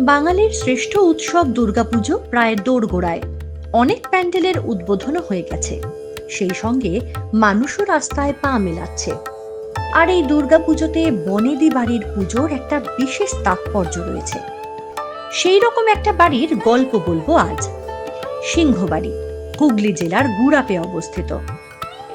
বাঙালির শ্রেষ্ঠ উৎসব দুর্গাপুজো প্রায় দোরগোড়ায়। অনেক প্যান্ডেলের উদ্বোধন হয়ে গেছে। সেই সঙ্গে মানুষও রাস্তায় পা মেলাচ্ছে। আর এই দুর্গাপুজোতে বনেদি বাড়ির পুজোর একটা বিশেষ তাৎপর্য রয়েছে। সেই রকম একটা বাড়ির গল্প বলব আজ। সিংহবাড়ি, হুগলি জেলার গুড়াপে অবস্থিত।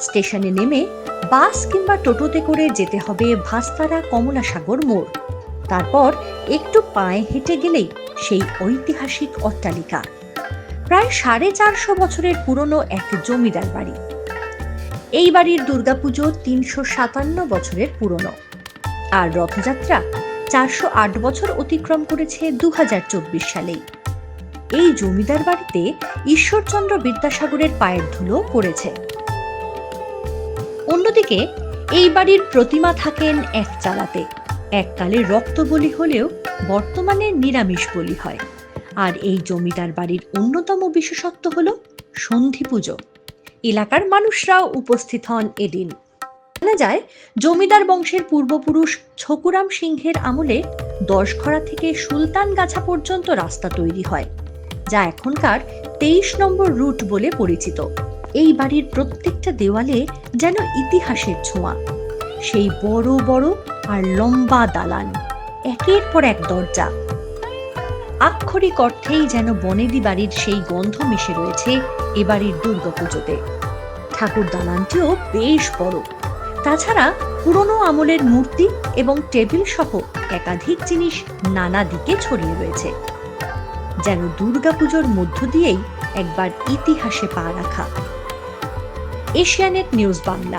স্টেশনে নেমে বাস কিংবা টোটোতে করে যেতে হবে ভাস্তারা কমলাসাগর মোড়। তারপর একটু পায়ে হেঁটে গেলেই সেই ঐতিহাসিক অট্টালিকা। প্রায় সাড়ে চারশো বছরের পুরনো এক জমিদার বাড়ি। এই বাড়ির দুর্গাপুজো তিনশো সাতান্ন বছরের পুরনো। আর রথযাত্রা চারশো আট বছর অতিক্রম করেছে দু হাজার চব্বিশ সালেই। এই জমিদার বাড়িতে ঈশ্বরচন্দ্র বিদ্যাসাগরের পায়ের ধুলো পড়েছে। অন্যদিকে এই বাড়ির প্রতিমা থাকেন এক চালাতে। এককালে রক্ত বলি হলেও বর্তমানে নিরামিষ বলি হয়। আর এই জমিদার বাড়ির অন্যতম বিশেষত্ব হল সন্ধি পুজো। এলাকার মানুষরাও উপস্থিত হন এদিন। জানা যায়, জমিদার বংশের পূর্বপুরুষ ছকুরাম সিংহের আমলে দশঘরা থেকে সুলতান গাছা পর্যন্ত রাস্তা তৈরি হয়, যা এখনকার তেইশ নম্বর রুট বলে পরিচিত। এই বাড়ির প্রত্যেকটা দেওয়ালে যেন ইতিহাসের ছোঁয়া। সেই বড় বড় আর লম্বা দালান, একের পর এক দরজা। আক্ষরিক অর্থেই যেন বনেদি বাড়ির সেই গন্ধ মিশে রয়েছে এ বাড়ির দুর্গাপুজোতে। ঠাকুর দালানটিও বেশ বড়। তাছাড়া পুরনো আমলের মূর্তি এবং টেবিল সহ একাধিক জিনিস নানা দিকে ছড়িয়ে রয়েছে। যেন দুর্গাপুজোর মধ্য দিয়েই একবার ইতিহাসে পা রাখা। Asianet news Bangla.